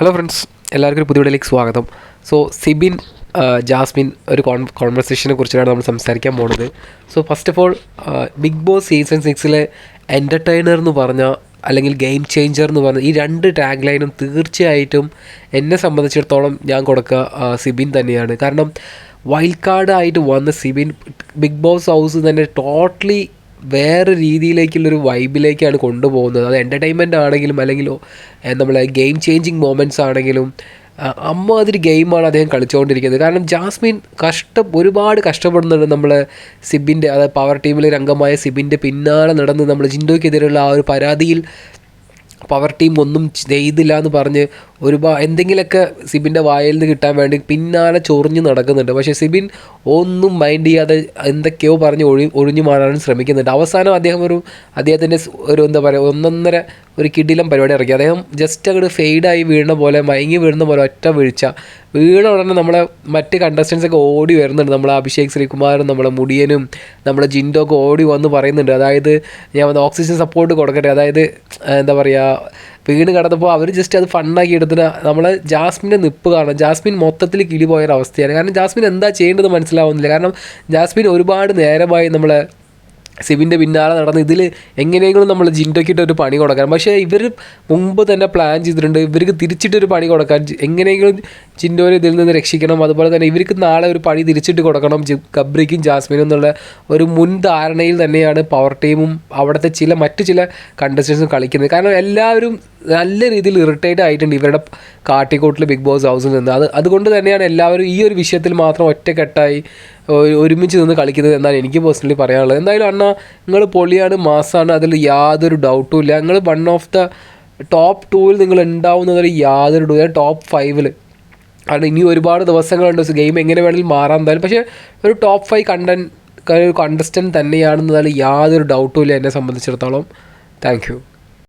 Hello friends എല്ലാവർക്കും പുതിയ വീഡിയോയിലേക്ക് സ്വാഗതം. സോ സിബിൻ ജാസ്മിൻ ഒരു കോൺ കോൺവെർസേഷനെ കുറിച്ചാണ് നമ്മൾ സംസാരിക്കാൻ പോണത്. So first of all Bigg Boss season സിക്സിലെ entertainer എന്ന് പറഞ്ഞ അല്ലെങ്കിൽ ഗെയിം ചേഞ്ചർ എന്ന് പറഞ്ഞ ഈ രണ്ട് ടാഗ് ലൈനും തീർച്ചയായിട്ടും എന്നെ സംബന്ധിച്ചിടത്തോളം ഞാൻ കൊടുക്കുക സിബിൻ തന്നെയാണ്. കാരണം വൈൽഡ് കാർഡായിട്ട് വന്ന സിബിൻ ബിഗ് ബോസ് ഹൗസ് തന്നെ ടോട്ടലി വേറെ രീതിയിലേക്കുള്ളൊരു വൈബിലേക്കാണ് കൊണ്ടുപോകുന്നത്. അത് എന്റർടൈൻമെന്റ് ആണെങ്കിലും അല്ലെങ്കിൽ നമ്മളെ ഗെയിം ചേഞ്ചിങ് മൊമെന്റ്സ് ആണെങ്കിലും അമ്മാതിരി ഗെയിമാണ് അദ്ദേഹം കളിച്ചുകൊണ്ടിരിക്കുന്നത് കാരണം ജാസ്മിൻ കഷ്ട ഒരുപാട് കഷ്ടപ്പെടുന്നുണ്ട് നമ്മൾ സിബിന്റെ അതായത് പവർ ടീമിലെ അംഗമായ സിബിന്റെ പിന്നാലെ നടന്ന് നമ്മൾ ജിൻഡോയ്ക്കെതിരെയുള്ള ആ ഒരു പരാതിയിൽ പവർ ടീം ഒന്നും ചെയ്തില്ല എന്ന് പറഞ്ഞ് ഒരുപാട് എന്തെങ്കിലുമൊക്കെ സിബിന്റെ വായിൽ നിന്ന് കിട്ടാൻ വേണ്ടി പിന്നാലെ ചൊറിഞ്ഞ് നടക്കുന്നുണ്ട്. പക്ഷേ സിബിൻ ഒന്നും മൈൻഡ് ചെയ്യാതെ എന്തൊക്കെയോ പറഞ്ഞ് ഒഴി ഒഴിഞ്ഞു മാറാനും ശ്രമിക്കുന്നുണ്ട്. അവസാനം അദ്ദേഹം ഒരു അദ്ദേഹത്തിന്റെ ഒരു എന്താ പറയുക ഒന്നൊന്നര ഒരു കിടിലം പരിപാടി ഇറക്കി. അദ്ദേഹം ജസ്റ്റ് അങ്ങോട്ട് ഫെയ്ഡായി വീഴുന്ന പോലെ മയങ്ങി വീഴുന്ന പോലെ ഒറ്റ വീഴ്ച. വീണ ഉടനെ നമ്മളെ മറ്റ് കണ്ടസ്റ്റൻസ് ഒക്കെ ഓടി വരുന്നുണ്ട്. നമ്മളെ അഭിഷേക് ശ്രീകുമാറും നമ്മളെ മുടിയനും നമ്മളെ ജിൻഡോ ഒക്കെ ഓടി വന്ന് പറയുന്നുണ്ട്. അതായത് ഞാൻ ഓക്സിജൻ സപ്പോർട്ട് കൊടുക്കട്ടെ. അതായത് എന്താ പറയുക വീണ് കിടന്നപ്പോൾ അവർ ജസ്റ്റ് അത് ഫണ്ണാക്കി എടുത്തിട്ട് നമ്മൾ ജാസ്മിന്റെ നിപ്പ് കാണാം. ജാസ്മിൻ മൊത്തത്തിൽ കിളി പോയൊരവസ്ഥയാണ് കാരണം ജാസ്മിൻ എന്താ ചെയ്യേണ്ടത് മനസ്സിലാവുന്നില്ല. കാരണം ജാസ്മിൻ ഒരുപാട് നേരമായി നമ്മളെ സിബിന്റെ പിന്നാലെ നടന്ന് ഇതിൽ എങ്ങനെയെങ്കിലും നമ്മൾ ജിൻഡോക്കിട്ട് ഒരു പണി കൊടുക്കാൻ പക്ഷേ ഇവർ മുമ്പ് തന്നെ പ്ലാൻ ചെയ്തിട്ടുണ്ട്. ഇവർക്ക് തിരിച്ചിട്ടൊരു പണി കൊടുക്കാൻ. എങ്ങനെയെങ്കിലും ജിൻഡോനെ ഇതിൽ നിന്ന് രക്ഷിക്കണം. അതുപോലെ തന്നെ ഇവർക്ക് നാളെ ഒരു പണി തിരിച്ചിട്ട് കൊടുക്കണം. കബ്രിക്കും ജാസ്മിനും എന്നുള്ള ഒരു മുൻ ധാരണയിൽ തന്നെയാണ് പവർ ടീമും അവിടുത്തെ ചില മറ്റു ചില കണ്ടസ്റ്റൻസും കളിക്കുന്നത്. കാരണം എല്ലാവരും നല്ല രീതിയിൽ ഇറിറ്റേറ്റ് ആയിട്ടുണ്ട് ഇവരുടെ കാട്ടിക്കൂട്ടിൽ ബിഗ് ബോസ് ഹൗസിൽ നിന്ന്. അത് അതുകൊണ്ട് തന്നെയാണ് എല്ലാവരും ഈ ഒരു വിഷയത്തിൽ മാത്രം ഒറ്റക്കെട്ടായി ഒരുമിച്ച് നിന്ന് കളിക്കുന്നത് എന്നാണ് എനിക്ക് പേഴ്സണലി പറയാനുള്ളത്. എന്തായാലും അണ്ണ നിങ്ങൾ പൊളിയാണ് മാസാണ് അതിൽ യാതൊരു ഡൗട്ടും ഇല്ല. നിങ്ങൾ വൺ ഓഫ് ദ ടോപ്പ് ടൂവിൽ നിങ്ങൾ ഉണ്ടാവുന്നതിൽ യാതൊരു ടോപ്പ് ഫൈവിൽ കാരണം ഇനി ഒരുപാട് ദിവസങ്ങളുണ്ട്. ഗെയിം എങ്ങനെ വേണമെങ്കിലും മാറാൻ എന്തായാലും. പക്ഷേ ഒരു ടോപ്പ് ഫൈവ് കണ്ടന്റ് ഒരു കണ്ടസ്റ്റന്റ് തന്നെയാണെന്നതിൽ യാതൊരു ഡൗട്ടും ഇല്ല എന്നെ സംബന്ധിച്ചിടത്തോളം. താങ്ക്